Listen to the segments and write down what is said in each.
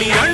italiano.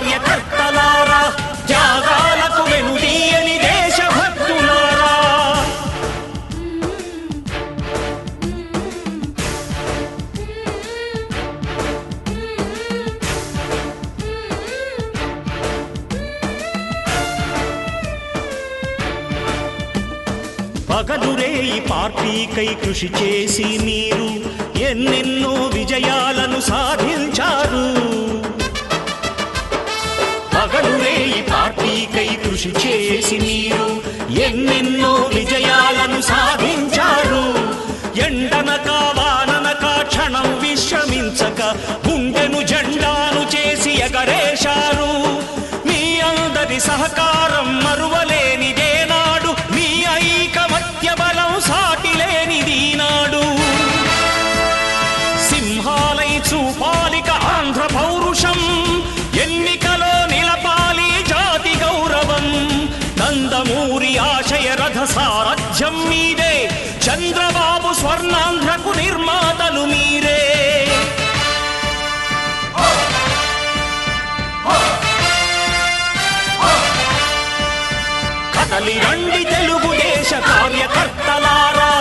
కార్యకర్తలారా త్యాగాలకు వెనుదీయని దేశభక్తులారా. పగదురే ఈ పార్టీకై కృషి చేసి మీరు చేసి మీరు ఎన్నెన్నో విజయాలను సాధించారు.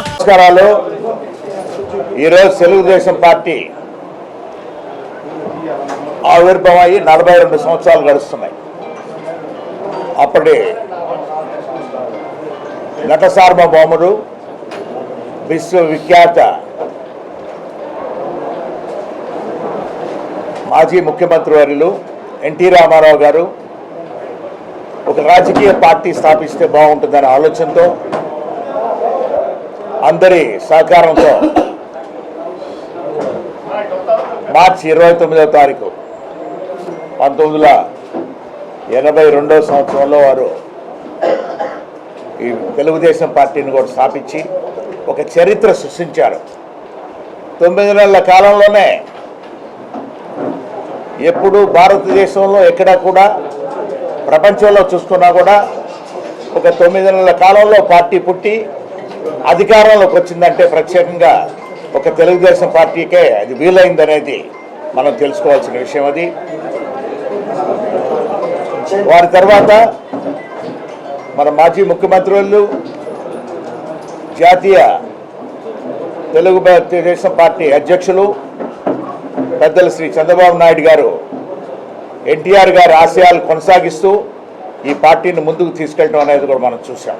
నమస్కారాలు. ఈరోజు తెలుగుదేశం పార్టీ ఆవిర్భావం అయ్యి నలభై రెండు సంవత్సరాలు గడుస్తున్నాయి. అప్పటి నట సార్వభౌముడు విశ్వవిఖ్యాత మాజీ ముఖ్యమంత్రి వర్యులు ఎన్టీ రామారావు గారు ఒక రాజకీయ పార్టీ స్థాపిస్తే బాగుంటుందనే ఆలోచనతో అందరి సహకారంతో మార్చి ఇరవై తొమ్మిదవ తారీఖు పంతొమ్మిది వందల ఎనభై రెండవ సంవత్సరంలో వారు ఈ తెలుగుదేశం పార్టీని కూడా స్థాపించి ఒక చరిత్ర సృష్టించారు. తొమ్మిది నెలల కాలంలోనే ఎప్పుడు భారతదేశంలో ఎక్కడా కూడా ప్రపంచంలో చూసుకున్నా కూడా ఒక తొమ్మిది నెలల కాలంలో పార్టీ పుట్టి అధికారంలోకి వచ్చిందంటే ప్రత్యేకంగా ఒక తెలుగుదేశం పార్టీకే అది వీలైందనేది మనం తెలుసుకోవాల్సిన విషయం అది. వారి తర్వాత మన మాజీ ముఖ్యమంత్రులు జాతీయ తెలుగు దేశం పార్టీ అధ్యక్షులు పెద్దలు శ్రీ చంద్రబాబు నాయుడు గారు ఎన్టీఆర్ గారి ఆశయాలు కొనసాగిస్తూ ఈ పార్టీని ముందుకు తీసుకెళ్ళడం అనేది కూడా మనం చూసాం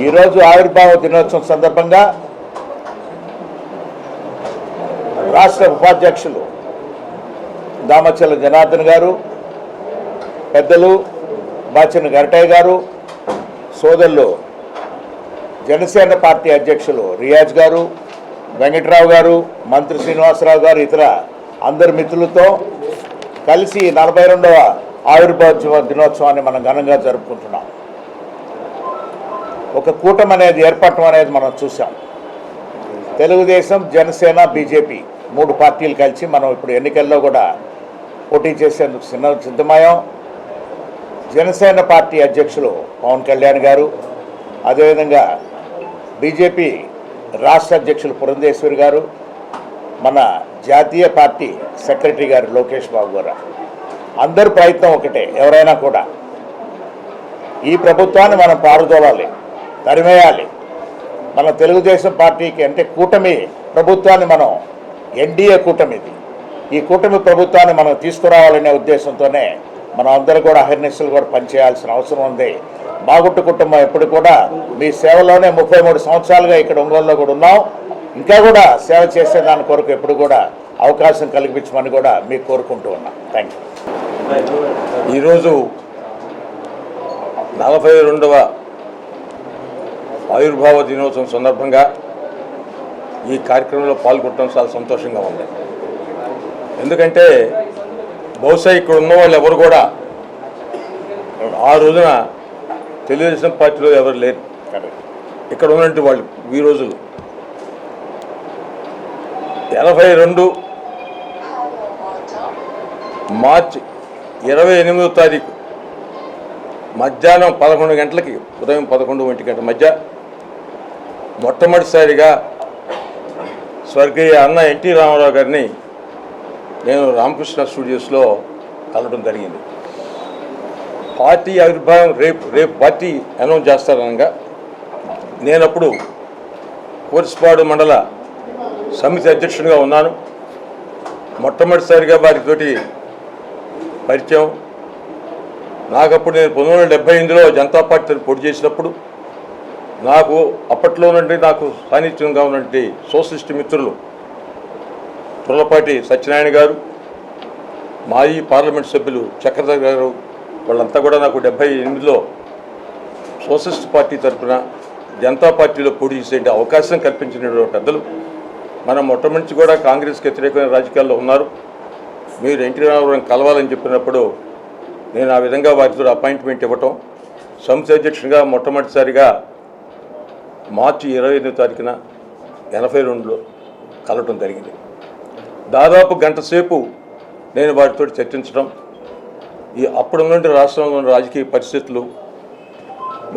ఈరోజు ఆవిర్భావ దినోత్సవం సందర్భంగా రాష్ట్ర ఉపాధ్యక్షులు దామచల జనార్దన్ గారు పెద్దలు బాచిన గరటయ్య గారు సోదరులు జనసేన పార్టీ అధ్యక్షులు రియాజ్ గారు వెంకట్రావు గారు మంత్రి శ్రీనివాసరావు గారు ఇతర అందరి మిత్రులతో కలిసి నలభై రెండవ ఆవిర్భావ దినోత్సవాన్ని మనం ఘనంగా జరుపుకుంటున్నాం. ఒక కూటమి అనేది ఏర్పడటం అనేది మనం చూసాం తెలుగుదేశం జనసేన బీజేపీ మూడు పార్టీలు కలిసి మనం ఇప్పుడు ఎన్నికల్లో కూడా పోటీ చేసేందుకు సిన్న సిద్ధమయ్యాం. జనసేన పార్టీ అధ్యక్షులు పవన్ కళ్యాణ్ గారు అదేవిధంగా బీజేపీ రాష్ట్ర అధ్యక్షులు పురంధేశ్వరి గారు మన జాతీయ పార్టీ సెక్రటరీ గారు లోకేష్ బాబు గారు. అందరి ప్రయత్నం ఒకటే ఎవరైనా కూడా. ఈ ప్రభుత్వాన్ని మనం పారుదోలాలి తరిమేయాలి. మన తెలుగుదేశం పార్టీకి అంటే కూటమి ప్రభుత్వాన్ని మనం ఎన్డీఏ కూటమి ఇది. ఈ కూటమి ప్రభుత్వాన్ని మనం తీసుకురావాలనే ఉద్దేశంతోనే మనం అందరూ కూడా అహర్నిశలు కూడా పనిచేయాల్సిన అవసరం ఉంది. బాగుట్టు కుటుంబం ఎప్పుడు కూడా మీ సేవలోనే ముప్పై మూడు సంవత్సరాలుగా ఇక్కడ ఒంగోలులో కూడా ఉన్నాం. ఇంకా కూడా సేవ చేసే దాని కొరకు ఎప్పుడు కూడా అవకాశం కల్పించమని కూడా మీకు కోరుకుంటూ ఉన్నాం. థ్యాంక్ యూ ఈరోజు నలభై రెండవ ఆయుర్భావ దినోత్సవం సందర్భంగా ఈ కార్యక్రమంలో పాల్గొనడం చాలా సంతోషంగా ఉంది. ఎందుకంటే బహుశా ఇక్కడ ఉన్న వాళ్ళు ఎవరు కూడా ఆ రోజున తెలుగుదేశం పార్టీలో ఎవరు లేరు. ఇక్కడ ఉన్నటువంటి వాళ్ళు ఈ రోజులు ఎనభై రెండు మార్చి ఇరవై ఎనిమిదో తారీఖు మధ్యాహ్నం పదకొండు గంటలకి ఉదయం పదకొండు ఒంటి గంటల మధ్య మొట్టమొదటిసారిగా స్వర్గీయ అన్న ఎన్టీ రామారావు గారిని నేను రామకృష్ణ స్టూడియోస్లో కలవడం జరిగింది. పార్టీ ఆవిర్భావం రేపు రేపు పార్టీ అనౌన్స్ చేస్తారనగా నేనప్పుడు కోర్సుపాడు మండల సమితి అధ్యక్షుడిగా ఉన్నాను. మొట్టమొదటిసారిగా వారితోటి పరిచయం. నాకప్పుడు నేను పంతొమ్మిది వందల డెబ్బై ఎనిమిదిలో జనతా పార్టీని పోటీ చేసినప్పుడు నాకు అప్పట్లో నుండి నాకు సాన్నిధ్యంగా ఉన్నటువంటి సోషలిస్ట్ మిత్రులు తుర్లపాటి సత్యనారాయణ గారు మాజీ పార్లమెంట్ సభ్యులు చక్రధర్ గారు వాళ్ళంతా కూడా నాకు డెబ్బై ఎనిమిదిలో సోషలిస్ట్ పార్టీ తరఫున జనతా పార్టీలో పోటీ చేసే అవకాశం కల్పించిన పెద్దలు. మనం మొట్టమొదటి కూడా కాంగ్రెస్కి వ్యతిరేకమైన రాజకీయాల్లో ఉన్నారు. మీరు ఎన్టీ రామారావు కలవాలని చెప్పినప్పుడు నేను ఆ విధంగా వారితో అపాయింట్మెంట్ ఇవ్వటం సంస్థ అధ్యక్షునిగా మొట్టమొదటిసారిగా మార్చి ఇరవై ఎనిమిది తారీఖున ఎనభై రెండులో కలవటం జరిగింది. దాదాపు గంట సేపు నేను వారితో చర్చించడం ఈ అప్పుడు నుండి రాష్ట్రంలో ఉన్న రాజకీయ పరిస్థితులు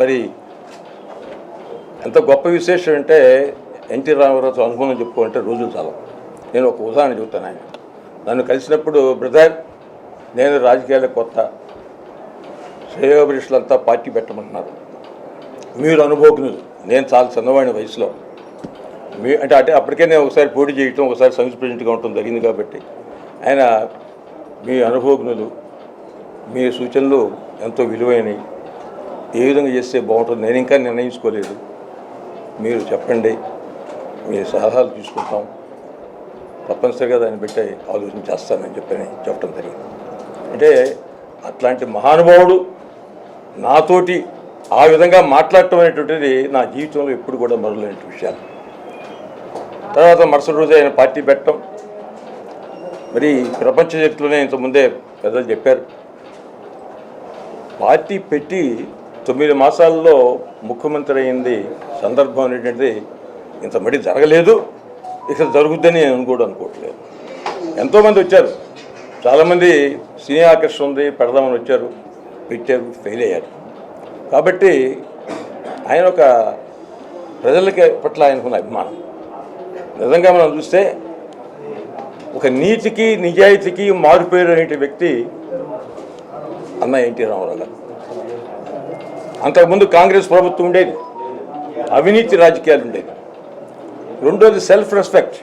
మరి ఎంత గొప్ప విశేషం అంటే ఎన్టీ రామారావుతో అనుభవం చెప్పుకుంటే రోజులు చాలా నేను ఒక ఉదాహరణ చెబుతాను ఆయన. నన్ను కలిసినప్పుడు బ్రదర్ నేను రాజకీయాలకు కొత్త శ్రేయోభిషులంతా పార్టీ పెట్టమంటున్నారు. మీరు అనుభవజ్ఞులు. నేను చాలా చిన్నవాడిని వయసులో. మీ అంటే అంటే అప్పటికే నేను ఒకసారి పోటీ చేయటం ఒకసారి సంఘ ప్రెసిడెంట్గా ఉండటం జరిగింది కాబట్టి. ఆయన మీ అనుభవజ్ఞులు మీ సూచనలు ఎంతో విలువైనవి. ఏ విధంగా చేస్తే బాగుంటుంది? నేను ఇంకా నిర్ణయించుకోలేదు. మీరు చెప్పండి. మీ సలహాలు తీసుకుంటాం. తప్పనిసరిగా దాన్ని బట్టి ఆలోచన చేస్తానని చెప్పని చెప్పడం జరిగింది. అంటే అట్లాంటి మహానుభావుడు నాతోటి ఆ విధంగా మాట్లాడటం అనేటువంటిది నా జీవితంలో ఎప్పుడు కూడా మరలేని విషయాలు. తర్వాత మరుసటి రోజు ఆయన పార్టీ పెట్టడం. మరి ప్రపంచ చరిత్రలోనే ఇంతకుముందే పెద్దలు చెప్పారు. పార్టీ పెట్టి తొమ్మిది మాసాల్లో ముఖ్యమంత్రి అయింది సందర్భం అనేటువంటిది ఇంత మడి జరగలేదు. ఇక జరుగుద్దని నేను కూడా అనుకోవట్లేదు. ఎంతోమంది వచ్చారు. చాలామంది సినీ ఆకర్షణ ఉంది పెడదామని వచ్చారు. పెట్టారు ఫెయిల్ అయ్యారు. కాబట్టి ఆయన ఒక ప్రజలకి పట్ల ఆయనకున్న అభిమానం. నిజంగా మనం చూస్తే ఒక నీతికి నిజాయితీకి మారిపోయిన వ్యక్తి అన్న ఎన్టీ రామారావు గారు. అంతకుముందు కాంగ్రెస్ ప్రభుత్వం ఉండేది. అవినీతి రాజకీయాలు ఉండేది రెండోది సెల్ఫ్ రెస్పెక్ట్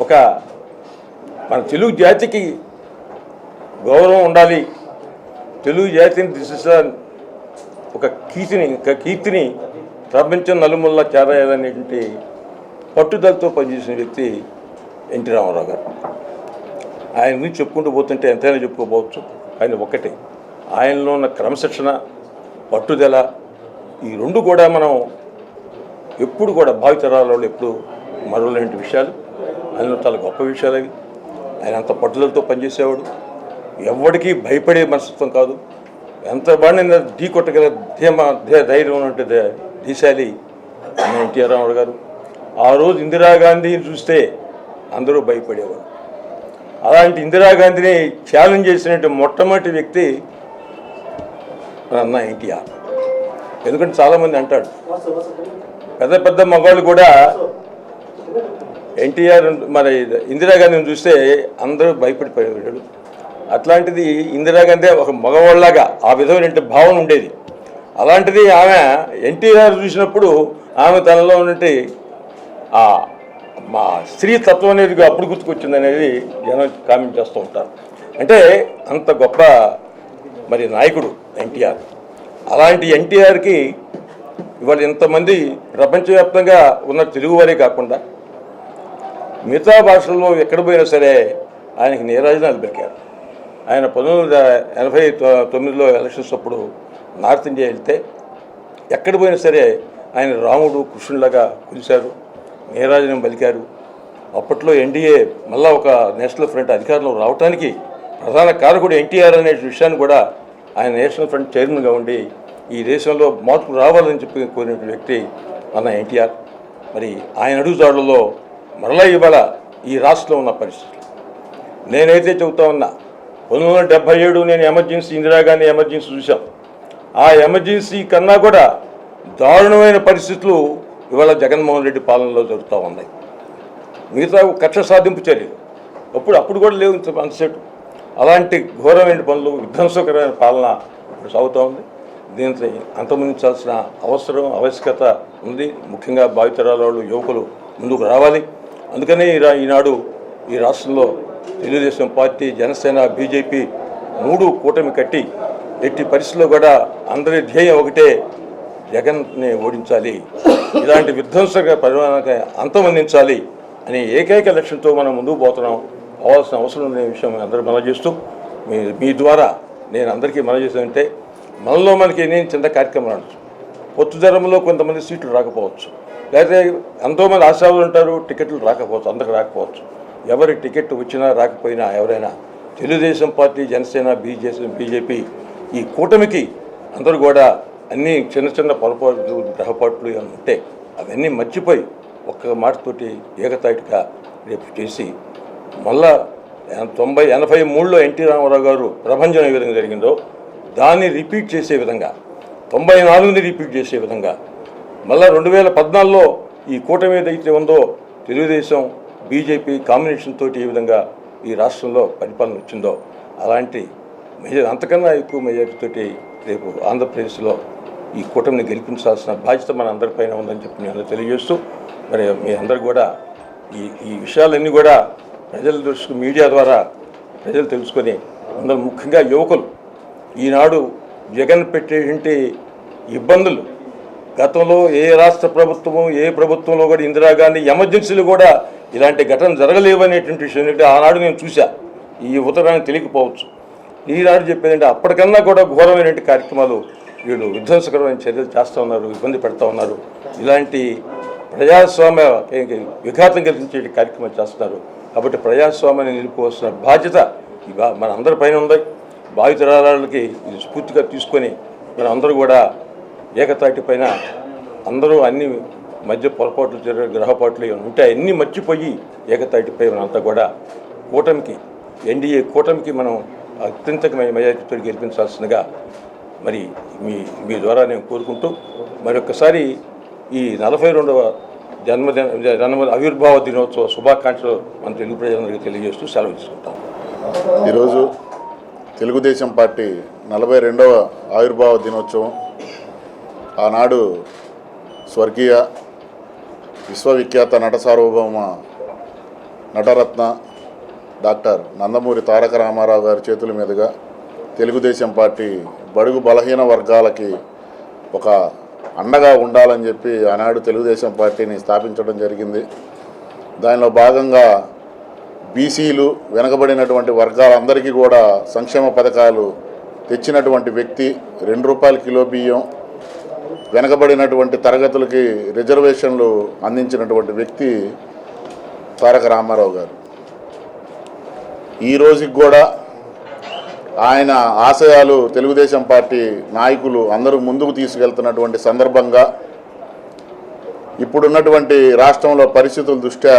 ఒక మన తెలుగు జాతికి గౌరవం ఉండాలి. తెలుగు జాతిని దిశ ఒక కీర్తిని ఒక కీర్తిని ప్రపంచం నలుమూలలా చేరాయాలనేటువంటి పట్టుదలతో పనిచేసిన వ్యక్తి ఎన్టీ రామారావు గారు. ఆయన గురించి చెప్పుకుంటూ పోతుంటే ఎంతైనా చెప్పుకోపోవచ్చు ఆయన ఒక్కటే. ఆయనలో ఉన్న క్రమశిక్షణ పట్టుదల ఈ రెండు కూడా మనం ఎప్పుడు కూడా భావితరాలలో ఎప్పుడు మరవలేని విషయాలు. ఆయన చాలా గొప్ప విషయాలు అవి. ఆయన అంత పట్టుదలతో పనిచేసేవాడు. ఎవరికీ భయపడే మనస్తత్వం కాదు. ఎంత బాగా ఢీ కొట్టగల ధీమ ధైర్యం అంటే ధై- ధీశాలి ఎన్టీఆర్ రామారావు గారు. ఆ రోజు ఇందిరాగాంధీని చూస్తే అందరూ భయపడేవారు. అలాంటి ఇందిరాగాంధీని ఛాలెంజ్ చేసినట్టు మొట్టమొదటి వ్యక్తి అన్న ఎన్టీఆర్. ఎందుకంటే చాలామంది అంటాడు పెద్ద పెద్ద మగవాళ్ళు కూడా ఎన్టీఆర్ మరి ఇందిరాగాంధీని చూస్తే అందరూ భయపడిపోయాడు అట్లాంటిది ఇందిరాగాంధీ ఒక మగవాళ్ళలాగా ఆ విధమైన భావన ఉండేది. అలాంటిది ఆమె ఎన్టీఆర్ చూసినప్పుడు ఆమె తనలో ఉన్నట్టు ఆ మా స్త్రీ తత్వం అనేది అప్పుడు గుర్తుకొచ్చింది అనేది జనం కామెంట్ చేస్తూ ఉంటారు. అంటే అంత గొప్ప మరి నాయకుడు ఎన్టీఆర్. అలాంటి ఎన్టీఆర్కి ఇవాళ ఇంతమంది ప్రపంచవ్యాప్తంగా ఉన్న తెలుగువారే కాకుండా మిగతా భాషల్లో ఎక్కడ పోయినా సరే ఆయనకి నీరాజనాలు దొరికారు. ఆయన పంతొమ్మిది వందల ఎనభై తొమ్మిదిలో ఎలక్షన్స్ అప్పుడు నార్త్ ఇండియా వెళ్తే ఎక్కడ పోయినా సరే ఆయన రాముడు కృష్ణులాగా కులిశారు నీరాజనం పలికారు. అప్పట్లో ఎన్డీఏ మళ్ళా ఒక నేషనల్ ఫ్రంట్ అధికారంలో రావడానికి ప్రధాన కారకుడు ఎన్టీఆర్ అనే విషయాన్ని కూడా ఆయన నేషనల్ ఫ్రంట్ చైర్మన్గా ఉండి ఈ దేశంలో మార్పు రావాలని చెప్పి కోరిన వ్యక్తి మన ఎన్టీఆర్. మరి ఆయన అడుగుజాడల్లో మరలా ఇవాళ ఈ రాష్ట్రంలో ఉన్న పరిస్థితులు నేనైతే చెబుతా ఉన్నా పంతొమ్మిది వందల డెబ్బై ఏడు నేను ఎమర్జెన్సీ ఇందిరాగాంధీ ఎమర్జెన్సీ చూశాం. ఆ ఎమర్జెన్సీ కన్నా కూడా దారుణమైన పరిస్థితులు ఇవాళ జగన్మోహన్ రెడ్డి పాలనలో జరుగుతూ ఉన్నాయి. మిగతా కక్ష సాధింపు చర్యలు. అప్పుడు అప్పుడు కూడా లేవు ఇంత అంతసేటు అలాంటి ఘోరమైన పనులు విధ్వంసకరమైన పాలన ఇప్పుడు సాగుతూ ఉంది. దీంతో అంతమందించాల్సిన అవసరం ఆవశ్యకత ఉంది. ముఖ్యంగా భావితరాల వాళ్ళు యువకులు ముందుకు రావాలి. అందుకనే ఈనాడు ఈ రాష్ట్రంలో తెలుగుదేశం పార్టీ జనసేన బీజేపీ మూడు కూటమి కట్టి ఎట్టి పరిస్థితుల్లో కూడా అందరి ధ్యేయం ఒకటే జగన్ని ఓడించాలి. ఇలాంటి విధ్వంసక పరిమాణానికి అంతమందించాలి అనే ఏకైక లక్ష్యంతో మనం ముందుకు పోతున్నాం. అవ్వాల్సిన అవసరం అనే విషయం అందరూ మనం చేస్తూ మీ మీ ద్వారా నేను అందరికీ మనం చేసానంటే మనలో మనకి నేను చిన్న కార్యక్రమాలు అనొచ్చు పొత్తు ధరంలో కొంతమంది సీట్లు రాకపోవచ్చు. లేకపోతే ఎంతోమంది ఆశాలు ఉంటారు టికెట్లు రాకపోవచ్చు అందరికి రాకపోవచ్చు. ఎవరి టికెట్ వచ్చినా రాకపోయినా ఎవరైనా Telugu Desam party Janasena BJP BJP ఈ కూటమికి అందరూ కూడా అన్ని చిన్న చిన్న పొరపాట్లు గ్రహపాట్లు ఉంటే అవన్నీ మర్చిపోయి ఒక్క మాటతోటి ఏకతాటిగా రేపు చేసి మళ్ళా తొంభై ఎనభై మూడులో ఎన్టీ రామారావు గారు ప్రభంజనం ఏ విధంగా జరిగిందో దాన్ని రిపీట్ చేసే విధంగా తొంభై నాలుగుని రిపీట్ చేసే విధంగా మళ్ళీ రెండు వేల పద్నాలుగులో ఈ కూటమి ఏదైతే ఉందో తెలుగుదేశం బీజేపీ కాంబినేషన్ తోటి ఏ విధంగా ఈ రాష్ట్రంలో పరిపాలన వచ్చిందో అలాంటి మెజార్ అంతకన్నా ఎక్కువ మెజారిటీతోటి రేపు ఆంధ్రప్రదేశ్లో ఈ కూటమిని గెలిపించాల్సిన బాధ్యత మన అందరిపైన ఉందని చెప్పి నేను తెలియజేస్తూ మరి మీ అందరు కూడా ఈ ఈ విషయాలన్నీ కూడా ప్రజల దృష్టికి మీడియా ద్వారా ప్రజలు తెలుసుకొని అందరూ ముఖ్యంగా యువకులు ఈనాడు జగన్ పెట్టేటువంటి ఇబ్బందులు? గతంలో ఏ రాష్ట్ర ప్రభుత్వము ఏ ప్రభుత్వంలో కూడా ఇందిరాగాంధీ ఎమర్జెన్సీలు కూడా ఇలాంటి ఘటన జరగలేవనేటువంటి విషయం ఏంటంటే ఆనాడు నేను చూశా. ఈ ఉత్తరాన్ని తెలియకపోవచ్చు. ఈనాడు చెప్పేదంటే అప్పటికన్నా కూడా ఘోరమైనటువంటి కార్యక్రమాలు వీళ్ళు విధ్వంసకరమైన చర్యలు చేస్తూ ఉన్నారు ఇబ్బంది పెడతా ఉన్నారు. ఇలాంటి ప్రజాస్వామ్య విఘాతం కలిగించే కార్యక్రమాలు చేస్తున్నారు. కాబట్టి ప్రజాస్వామ్యాన్ని నిలుపుకోవాల్సిన బాధ్యత ఇవా మన అందరి పైన ఉంది. భావితరాలకి ఇది స్ఫూర్తిగా తీసుకొని మన అందరూ కూడా ఏకతాటి పైన అందరూ అన్ని మధ్య పొరపాట్లు జరిగే గ్రహపాట్లు ఉంటే అన్నీ మర్చిపోయి ఏకతాటిపై మనంతా కూడా కూటమికి ఎన్డీఏ కూటమికి మనం అత్యంతకమైన మెజార్టీతో గెలిపించాల్సిందిగా మరి మీ మీ ద్వారా నేను కోరుకుంటూ మరొకసారి ఈ నలభై రెండవ జన్మదిన జన్మ ఆవిర్భావ దినోత్సవ శుభాకాంక్షలు మన తెలుగు ప్రజలందరికీ తెలియజేస్తూ సెలవు తీసుకుంటాం. ఈరోజు తెలుగుదేశం పార్టీ నలభై రెండవ ఆవిర్భావ దినోత్సవం ఆనాడు స్వర్గీయ విశ్వవిఖ్యాత నట సార్వభౌమ నటరత్న డాక్టర్ నందమూరి తారక రామారావు గారి చేతుల మీదుగా తెలుగుదేశం పార్టీ బడుగు బలహీన వర్గాలకి ఒక అండగా ఉండాలని చెప్పి ఆనాడు తెలుగుదేశం పార్టీని స్థాపించడం జరిగింది. దానిలో భాగంగా బీసీలు వెనకబడినటువంటి వర్గాలందరికీ కూడా సంక్షేమ పథకాలు తెచ్చినటువంటి వ్యక్తి రెండు రూపాయల కిలో బియ్యం వెనకబడినటువంటి తరగతులకి రిజర్వేషన్లు అందించినటువంటి వ్యక్తి తారక రామారావు గారు. ఈ రోజుకి కూడా ఆయన ఆశయాలు తెలుగుదేశం పార్టీ నాయకులు అందరూ ముందుకు తీసుకెళ్తున్నటువంటి సందర్భంగా ఇప్పుడున్నటువంటి రాష్ట్రంలో పరిస్థితుల దృష్ట్యా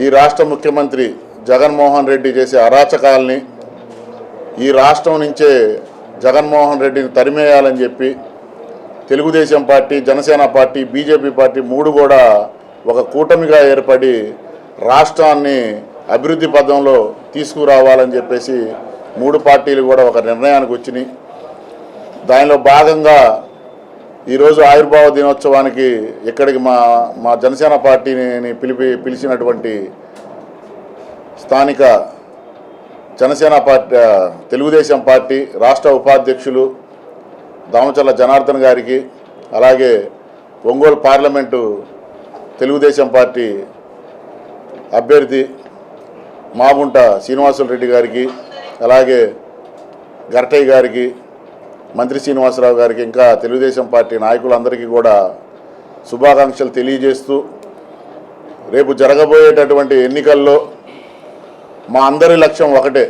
ఈ రాష్ట్ర ముఖ్యమంత్రి జగన్మోహన్ రెడ్డి చేసే అరాచకాలని ఈ రాష్ట్రం నుంచే జగన్మోహన్ రెడ్డిని తరిమేయాలని చెప్పి Telugu Desam party Janasena party BJP party మూడు కూడా ఒక కూటమిగా ఏర్పడి రాష్ట్రాన్ని అభివృద్ధి పదంలో తీసుకురావాలని చెప్పేసి మూడు పార్టీలు కూడా ఒక నిర్ణయానికి వచ్చినాయి. దానిలో భాగంగా ఈరోజు ఆవిర్భావ దినోత్సవానికి ఇక్కడికి మా మా జనసేన పార్టీని పిలిపి పిలిచినటువంటి స్థానిక జనసేన పార్టీ తెలుగుదేశం పార్టీ రాష్ట్ర ఉపాధ్యక్షులు దామచర్ల జనార్దన్ గారికి అలాగే ఒంగోలు పార్లమెంటు తెలుగుదేశం పార్టీ అభ్యర్థి మాగుంట శ్రీనివాసులు రెడ్డి గారికి అలాగే గరటయ్య గారికి మంత్రి శ్రీనివాసరావు గారికి ఇంకా తెలుగుదేశం పార్టీ నాయకులందరికీ కూడా శుభాకాంక్షలు తెలియజేస్తూ రేపు జరగబోయేటటువంటి ఎన్నికల్లో మా అందరి లక్ష్యం ఒకటే.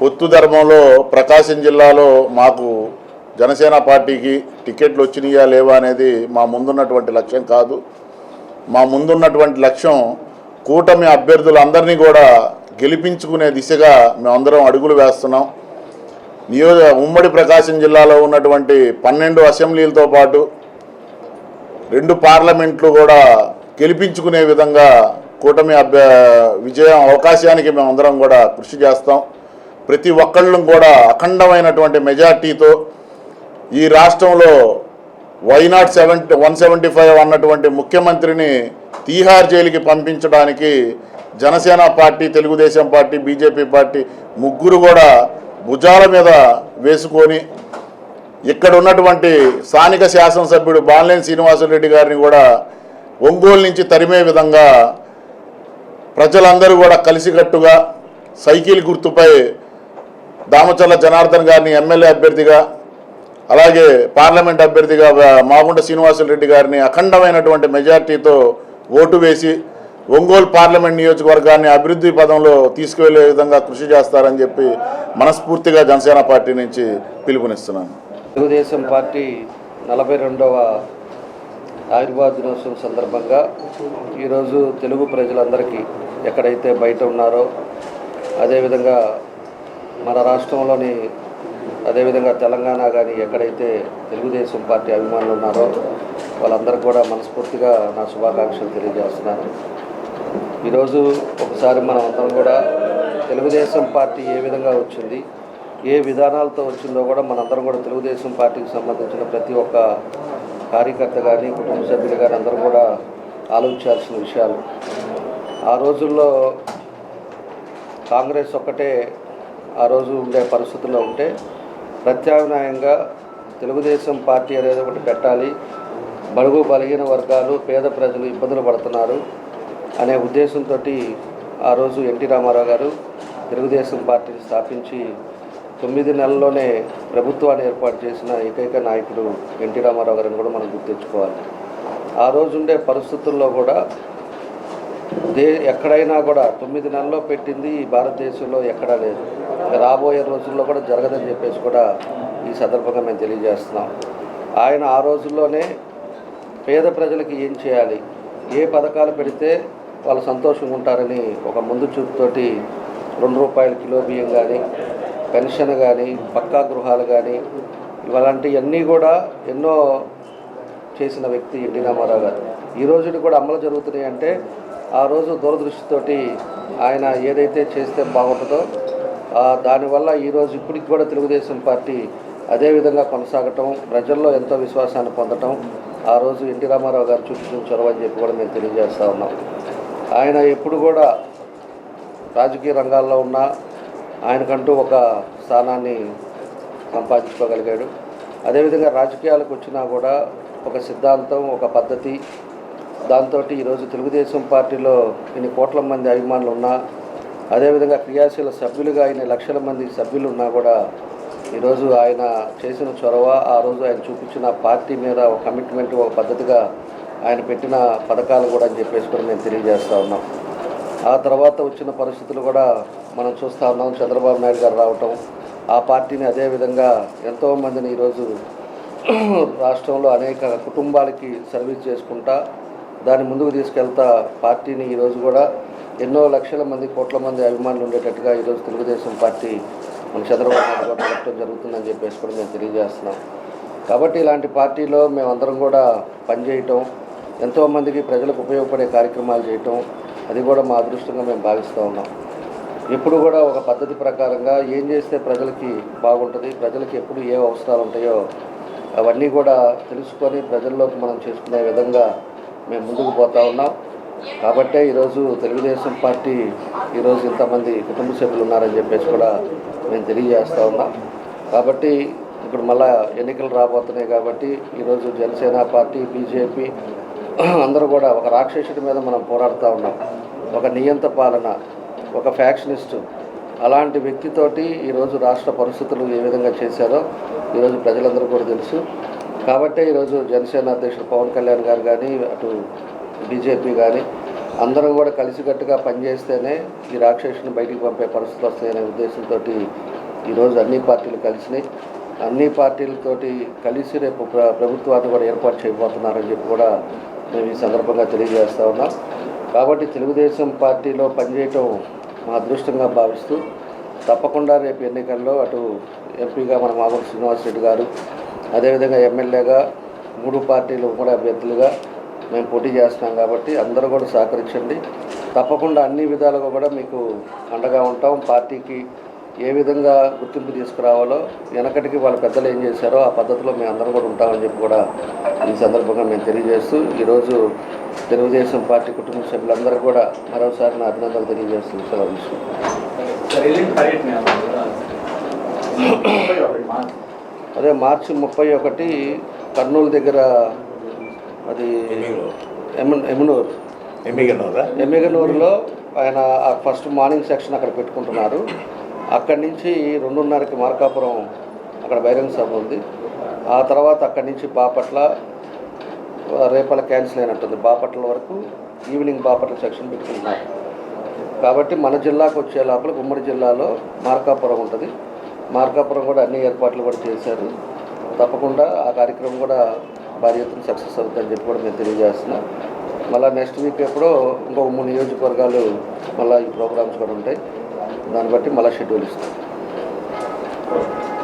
పొత్తు ధర్మంలో ప్రకాశం జిల్లాలో మాకు జనసేన పార్టీకి టికెట్లు వచ్చినాయా లేవా అనేది మా ముందున్నటువంటి లక్ష్యం కాదు. మా ముందున్నటువంటి లక్ష్యం కూటమి అభ్యర్థులందరినీ కూడా గెలిపించుకునే దిశగా మేమందరం అడుగులు వేస్తున్నాం. నియోజక ఉమ్మడి ప్రకాశం జిల్లాలో ఉన్నటువంటి పన్నెండు అసెంబ్లీలతో పాటు రెండు పార్లమెంట్లు కూడా గెలిపించుకునే విధంగా కూటమి అభ్య విజయం అవకాశానికి మేమందరం కూడా కృషి చేస్తాం. ప్రతి ఒక్కళ్ళం కూడా అఖండమైనటువంటి మెజార్టీతో ఈ రాష్ట్రంలో why not seventy one seventy five అన్నటువంటి ముఖ్యమంత్రిని తీహార్ జైలుకి పంపించడానికి Janasena party Telugu Desam party BJP party ముగ్గురు కూడా భుజాల మీద వేసుకొని ఇక్కడ ఉన్నటువంటి స్థానిక శాసనసభ్యుడు బాలినేని శ్రీనివాసరెడ్డి గారిని కూడా ఒంగోలు నుంచి తరిమే విధంగా ప్రజలందరూ కూడా కలిసికట్టుగా సైకిల్ గుర్తుపై దామచర్ల జనార్దన్ గారిని ఎమ్మెల్యే అభ్యర్థిగా అలాగే పార్లమెంట్ అభ్యర్థిగా మాగుంట శ్రీనివాసరెడ్డి గారిని అఖండమైనటువంటి మెజార్టీతో ఓటు వేసి ఒంగోలు పార్లమెంట్ నియోజకవర్గాన్ని అభివృద్ధి పదంలో తీసుకువెళ్ళే విధంగా కృషి చేస్తారని చెప్పి మనస్ఫూర్తిగా జనసేన పార్టీ నుంచి పిలుపునిస్తున్నాను. తెలుగుదేశం పార్టీ నలభై రెండవ ఆవిర్భావ దినోత్సవం సందర్భంగా ఈరోజు తెలుగు ప్రజలందరికీ ఎక్కడైతే బయట ఉన్నారో అదేవిధంగా మన రాష్ట్రంలోని అదేవిధంగా తెలంగాణ కానీ ఎక్కడైతే తెలుగుదేశం పార్టీ అభిమానులు ఉన్నారో వాళ్ళందరికీ కూడా మనస్ఫూర్తిగా నా శుభాకాంక్షలు తెలియజేస్తున్నాను. ఈరోజు ఒకసారి మనం అందరం కూడా తెలుగుదేశం పార్టీ ఏ విధంగా వచ్చింది ఏ విధానాలతో వచ్చిందో కూడా మనందరం కూడా తెలుగుదేశం పార్టీకి సంబంధించిన ప్రతి ఒక్క కార్యకర్త కానీ కుటుంబ సభ్యులు కానీ అందరూ కూడా ఆలోచించాల్సిన విషయాలు. ఆ రోజుల్లో కాంగ్రెస్ ఒక్కటే ఆ రోజు ఉండే పరిస్థితుల్లో ఉంటే ప్రత్యామ్నాయంగా తెలుగుదేశం పార్టీ అనేది ఒకటి పెట్టాలి బడుగు బలహీన వర్గాలు పేద ప్రజలు ఇబ్బందులు పడుతున్నారు. అనే ఉద్దేశంతో ఆ రోజు ఎన్టీ రామారావు గారు తెలుగుదేశం పార్టీని స్థాపించి తొమ్మిది నెలల్లోనే ప్రభుత్వాన్ని ఏర్పాటు చేసిన ఏకైక నాయకుడు ఎన్టీ రామారావు గారిని కూడా మనం గుర్తించుకోవాలి. ఆ రోజు ఉండే పరిస్థితుల్లో కూడా దే ఎక్కడైనా కూడా తొమ్మిది నెలల్లో పెట్టింది ఈ భారతదేశంలో ఎక్కడా లేదు. రాబోయే రోజుల్లో కూడా జరగదని చెప్పేసి కూడా ఈ సందర్భంగా మేము తెలియజేస్తున్నాం. ఆయన ఆ రోజుల్లోనే పేద ప్రజలకు ఏం చేయాలి? ఏ పథకాలు పెడితే వాళ్ళు సంతోషంగా ఉంటారని ఒక ముందు చూపుతోటి రెండు రూపాయల కిలో బియ్యం కానీ పెన్షన్ కానీ పక్కా గృహాలు కానీ ఇవలాంటివన్నీ కూడా ఎన్నో చేసిన వ్యక్తి ఎన్టీ రామారావు గారు. ఈ రోజుని కూడా అమలు జరుగుతున్నాయి అంటే ఆ రోజు దూరదృష్టితోటి ఆయన ఏదైతే చేస్తే బాగుంటుందో దానివల్ల ఈరోజు ఇప్పటికి కూడా తెలుగుదేశం పార్టీ అదే విధంగా కొనసాగటం ప్రజల్లో ఎంతో విశ్వాసాన్ని పొందటం ఆ రోజు ఎన్టీ రామారావు గారు చూపించిన చొరవ అని చెప్పి కూడా మేము తెలియజేస్తూ ఉన్నాం. ఆయన ఎప్పుడు కూడా రాజకీయ రంగాల్లో ఉన్న ఆయనకంటూ ఒక స్థానాన్ని సంపాదించుకోగలిగాడు. అదేవిధంగా రాజకీయాలకు వచ్చినా కూడా ఒక సిద్ధాంతం ఒక పద్ధతి దాంతో ఈరోజు తెలుగుదేశం పార్టీలో ఇన్ని కోట్ల మంది అభిమానులు ఉన్నా అదేవిధంగా క్రియాశీల సభ్యులుగా ఇన్ని లక్షల మంది సభ్యులు ఉన్నా కూడా ఈరోజు ఆయన చేసిన చొరవ ఆ రోజు ఆయన చూపించిన పార్టీ మీద ఒక కమిట్మెంట్ ఒక పద్ధతిగా ఆయన పెట్టిన పథకాలు కూడా అని చెప్పేసి కూడా మేము తెలియజేస్తూ ఉన్నాం. ఆ తర్వాత వచ్చిన పరిస్థితులు కూడా మనం చూస్తూ ఉన్నాం. చంద్రబాబు నాయుడు గారు రావటం ఆ పార్టీని అదేవిధంగా ఎంతోమందిని ఈరోజు రాష్ట్రంలో అనేక కుటుంబాలకి సర్వీస్ చేసుకుంటా దాన్ని ముందుకు తీసుకెళ్తా పార్టీని ఈరోజు కూడా ఎన్నో లక్షల మంది కోట్ల మంది అభిమానులు ఉండేటట్టుగా ఈరోజు తెలుగుదేశం పార్టీ మన చంద్రబాబు నాయుడు గారు నడపడం జరుగుతుందని చెప్పేసి కూడా మేము తెలియజేస్తున్నాం. కాబట్టి ఇలాంటి పార్టీలో మేమందరం కూడా పనిచేయటం ఎంతోమందికి ప్రజలకు ఉపయోగపడే కార్యక్రమాలు చేయటం అది కూడా మా అదృష్టంగా మేము భావిస్తూ ఉన్నాం. ఎప్పుడు కూడా ఒక పద్ధతి ప్రకారంగా ఏం చేస్తే ప్రజలకి బాగుంటుంది ప్రజలకి ఎప్పుడు ఏ అవసరాలు ఉంటాయో అవన్నీ కూడా తెలుసుకొని ప్రజల్లోకి మనం చేసుకునే విధంగా మేము ముందుకు పోతా ఉన్నాం. కాబట్టే ఈరోజు తెలుగుదేశం పార్టీ ఈరోజు ఇంతమంది కుటుంబ సభ్యులు ఉన్నారని చెప్పేసి కూడా మేము తెలియజేస్తూ ఉన్నాం. కాబట్టి ఇప్పుడు మళ్ళా ఎన్నికలు రాబోతున్నాయి కాబట్టి ఈరోజు జనసేన పార్టీ బీజేపీ అందరూ కూడా ఒక రాక్షసుడి మీద మనం పోరాడుతూ ఉన్నాం. ఒక నియంత పాలన ఒక ఫ్యాక్షనిస్టు. అలాంటి వ్యక్తితోటి ఈరోజు రాష్ట్ర పరిస్థితులు ఏ విధంగా చేశారో ఈరోజు ప్రజలందరూ కూడా తెలుసు. కాబట్టే ఈరోజు జనసేన అధ్యక్షుడు పవన్ కళ్యాణ్ గారు కానీ అటు బీజేపీ కానీ అందరం కూడా కలిసికట్టుగా పనిచేస్తేనే ఈ రాక్షసుని బయటికి పంపే పరిస్థితులు వస్తాయనే ఉద్దేశంతో ఈరోజు అన్ని పార్టీలు కలిసినాయి. అన్ని పార్టీలతోటి కలిసి రేపు ప్ర ప్రభుత్వాన్ని కూడా ఏర్పాటు చేయబోతున్నారని చెప్పి కూడా మేము ఈ సందర్భంగా తెలియజేస్తూ ఉన్నాం. కాబట్టి తెలుగుదేశం పార్టీలో పనిచేయటం మా అదృష్టంగా భావిస్తూ తప్పకుండా రేపు ఎన్నికల్లో అటు ఎంపీగా మన మామూలు శ్రీనివాస్ రెడ్డి గారు అదేవిధంగా ఎమ్మెల్యేగా మూడు పార్టీలు ఉమ్మడి అభ్యర్థులుగా మేము పోటీ చేస్తున్నాం కాబట్టి అందరూ కూడా సహకరించండి. తప్పకుండా అన్ని విధాలుగా కూడా మీకు అండగా ఉంటాం. పార్టీకి ఏ విధంగా గుర్తింపు తీసుకురావాలో వెనకటికి వాళ్ళ పెద్దలు ఏం చేశారో ఆ పద్ధతిలో మేము అందరం కూడా ఉంటామని చెప్పి కూడా ఈ సందర్భంగా మేము తెలియజేస్తూ ఈరోజు తెలుగుదేశం పార్టీ కుటుంబ సభ్యులందరూ కూడా మరోసారి నా అభినందనలు తెలియజేస్తూ సెలవు. అదే మార్చి ముప్పై ఒకటి కర్నూలు దగ్గర అది ఎమన్ ఎమనూరు ఎమ్మిగనూరా? ఎమ్మిగనూరులో ఆయన ఫస్ట్ మార్నింగ్ సెక్షన్ అక్కడ పెట్టుకుంటున్నారు. అక్కడి నుంచి రెండున్నరకి మార్కాపురం అక్కడ బహిరంగ సభ ఉంది. ఆ తర్వాత అక్కడి నుంచి బాపట్ల రేపల క్యాన్సిల్ అయినట్టుంది. బాపట్ల వరకు ఈవినింగ్ బాపట్ల సెక్షన్ పెట్టుకుంటున్నారు కాబట్టి మన జిల్లాకు వచ్చే లోపల ఉమ్మడి జిల్లాలో మార్కాపురం ఉంటుంది. మార్కాపురం కూడా అన్ని ఏర్పాట్లు కూడా చేశారు. తప్పకుండా ఆ కార్యక్రమం కూడా భారీ ఎత్తున సక్సెస్ అవుతుందని చెప్పి కూడా మేము తెలియజేస్తున్నాం. మళ్ళీ నెక్స్ట్ వీక్ ఎప్పుడో ఇంకో మూడు నియోజకవర్గాలు మళ్ళీ ఈ ప్రోగ్రామ్స్ కూడా ఉంటాయి. దాన్ని బట్టి మళ్ళీ షెడ్యూల్ ఇస్తాం.